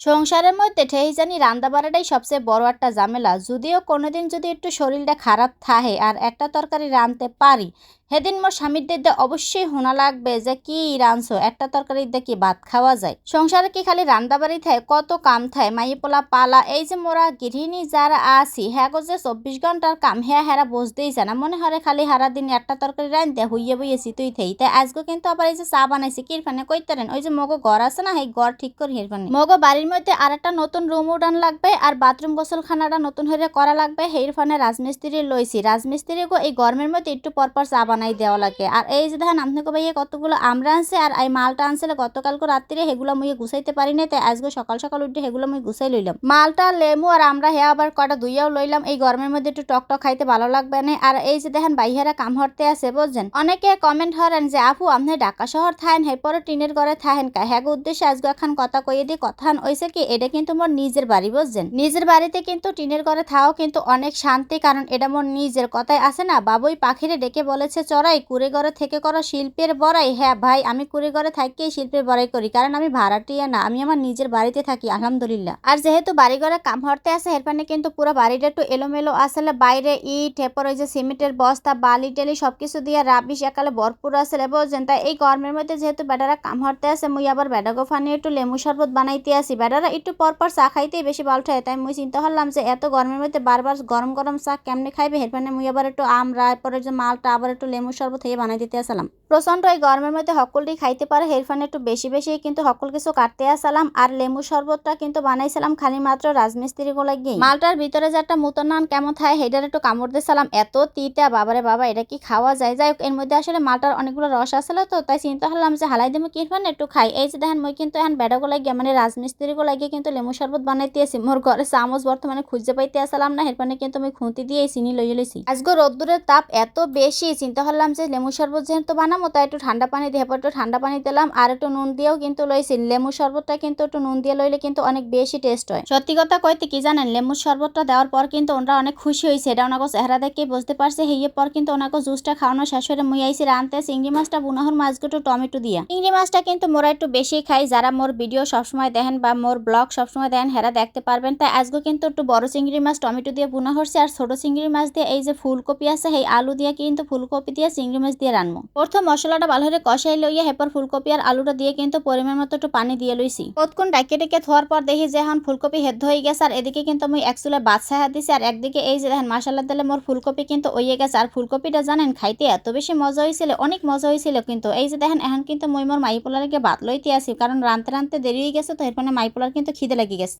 সংসারের মধ্যে ঠেই জানি রান্না বাড়াটাই সবচেয়ে বড় একটা ঝামেলা। যদিও কোনোদিন যদি একটু শরীরটা খারাপ থাকে আর একটা তরকারি রাঁধতে পারি, সেদিন মোর স্বামীর দিদি অবশ্যই শোনা লাগবে যে, কি রাঁধছো? একটা তরকারি দিয়ে কি ভাত খাওয়া যায়? সংসারে কি খালি রান্না বাড়ি থাকে? কত কাম থাকে? মাই পোলা পালা, এই যে মোরা গৃহিণী যারা আছি হ্যাঁ যে চব্বিশ ঘণ্টার কাম হ্যাঁ হেরা বুঝতেই না। মনে হরে খালি হারা দিন একটা তরকারি রাঁধতে হইয়ে বইয়েছি তুই থেই। তাই আজকে কিন্তু আবার এই যে চা বানাইছি কিরফানে কইতারেন? ওই যে মগো ঘর আছে না, সেই ঘর ঠিক করি হিরফানে মগো বাড়ির মধ্যে আর একটা নতুন রুম উডান লাগবে আর বাথরুম গোসলখানাটা নতুন হয়ে করা লাগবে। হের ফানে রাজমিস্ত্রি লইছি। রাজমিস্ত্রি গো এই গরমের মধ্যে একটু পর পর চা বানাই দেওয়া লাগে। আর এই যে দেখেন, আপনাকে ভাইয়া কতগুলো আমরা আনছে আর এই মালটা আনছিল গতকালকে রাত্রিরে সেগুলো মুই গুছাইতে পারি না তাই আজকে সকাল সকাল উঠে সেগুলো মুই গুছাই লইলাম। মালটা লেমু আর আমরা হে আবার কটা দুইয়াও লইলাম। এই গরমের মধ্যে একটু টক টক খাইতে ভালো লাগবে না। আর এই যে দেখেন, বাইহেরা কাম হরতে আছে, বুঝছেন? অনেকে কমেন্ট হরেন যে, আপু, আপনি ঢাকা শহর থাকেন এরপরে টিনের ঘরে থাকেন কা? উদ্দেশ্যে আজকে এখন কথা কইয়ে দিই কথা ওইসে কি, এটা কিন্তু মোর নিজের বাড়ি, বুঝছেন? নিজের বাড়িতে কিন্তু টিনের ঘরে থাও কিন্তু অনেক শান্তি, কারণ এটা মোর নিজের কথায় আছে না। বাবুই পাখিরে ডেকে বলেছে, চড়াই, কুড়ে ঘরে থেকে করো শিল্পের বড়াই। হ্যাঁ ভাই, আমি কুড়ে ঘরে থাকিয়ে শিল্পের বড়াই করি, কারণ আমি ভাড়াটিয়া না, আমি আমার নিজের বাড়িতে থাকি, আলহামদুলিল্লাহ। আর যেহেতু বাড়ি ঘরে কাম হরতে আছে এরপরে কিন্তু পুরো বাড়িটা একটু এলোমেলো আসলে বাইরে ইট, এরপর ওই যে সিমেন্টের বস্তা, বালি, টেলি সবকিছু দিয়ে রাবিশ একালে ভরপুর আসলে বুঝছেন? তাই এই গরমের মধ্যে যেহেতু বেটারা কাম হরতে আছে মুই আবার বেডাগো ফানি একটু লেমু শরবত বানাইতে আসি বেটারা একটু পর পর চা খাইতেই বেশি বাল ঠায় তাই মুই চিন্তা করলাম যে, এত গরমের মধ্যে বারবার গরম গরম চা কেমনে খাইবে? হেরপানে মুই আবার একটু আমরা এরপরে যে মালটা, আবার একটু লেমু শরবত হয়ে বানাই দিতে আসলাম। প্রচণ্ড এই গরমের মধ্যে হকলটি খাইতে পারে, হেরফানে একটু বেশি বেশি কিন্তু হকল কিছু কাটতে আসালাম আর লেমু শরবতটা কিন্তু বানাইছিলাম খালি মাত্র রাজমিস্ত্রি গুলো গিয়ে মালটার ভিতরে যে একটা মুতন নান কেমন থাকে হেটার একটু কামড় দিয়েছিলাম এত তিতা, বাবারে বাবা, এটা কি খাওয়া যায়? যাই এর মধ্যে আসলে মালটার অনেকগুলো রস আসলে তো, তাই চিন্তা করলাম যে, হালাই দেবো কি একটু খাই। এই যে দেখেন, মই কিন্তু এখন বেড়াগো লাগিয়ে মানে রাজমিস্ত্রি গো লাগিয়ে কিন্তু লেমু শরবত বানাইতে আসি মোর ঘরে চামচ বর্তমানে খুঁজে পাইতে আসলাম না এরপরে কিন্তু আমি খুঁতি দিয়ে এই চিনি লইয়ে লইছি। আজকে রোদ্দুরের তাপ এত বেশি, চিন্তা করলাম যে লেমু শরবত যেহেতু বানাবো তাই একটু ঠান্ডা পানি দিয়ে একটু ঠান্ডা পানি দিলাম আর একটু নুন দিয়েও কিন্তু লইছি। লেমু শরবতটা কিন্তু একটু নুন দিয়ে লইলে কিন্তু অনেক বেশি টেস্ট হয়। সত্যি কথা কইতে কি জানেন লেমুর শরবতটা দেওয়ার পর কিন্তু ওনারা অনেক খুশি হয়েছে এটা ওনাকে চেহারা দেখে বুঝতে পারছে হেয়ে পর কিন্তু ওনাকে জুসটা খাওয়ানো শেষ মুই আইসি রানতে। চিংড়ি মাছটা বুনাহর মাছগুলো টমেটো দিয়া। চিংড়ি মাছটা কিন্তু মোরা একটু বেশি খাই, যারা মোর ভিডিও সবসময় দেখেন বা মোর ব্লগ সবসময় দেখেন হেরা দেখতে পারবেন। তাই আজকে কিন্তু একটু বড় চিংড়ি মাছ টমেটো দিয়ে বুনা হচ্ছে আর ছোট চিংড়ি মাছ দিয়ে এই যে ফুলকপি আছে সেই আলু দিয়ে কিন্তু ফুলকপি দিয়ে চিংড়ি মাছ দিয়ে রানবো প্রথম মশলাটা ভালো করে কষাই লইয়া হেপর ফুলকপি আর আলুটা দিয়ে কিন্তু পরিমাণ মতো একটু পানি দিয়ে লইছি। কতক্ষণ ডাকে ডেকে থোয়ার পর দেখি যে এখন ফুলকপি হেদ্ধ হয়ে গেছে আর এদিকে কিন্তু আমি এক চুলে বাদশা হাত দিছি আর একদিকে এই যে দেখেন মাসাল্লা দিলে মোর ফুলকপি কিন্তু ওইয়ে গেছে। আর ফুলকপিটা জানেন, খাইতে এত বেশি মজা হয়েছিল অনেক মজা হয়েছিল কিন্তু। এই যে দেখেন, এখন কিন্তু মই মোর মাইপোলারকে বাদ লইতে আসি, কারণ রানতে রানতে দেরি হয়ে গেছে তো, এরপরে মাইপোলার কিন্তু খিদে লেগে গেছে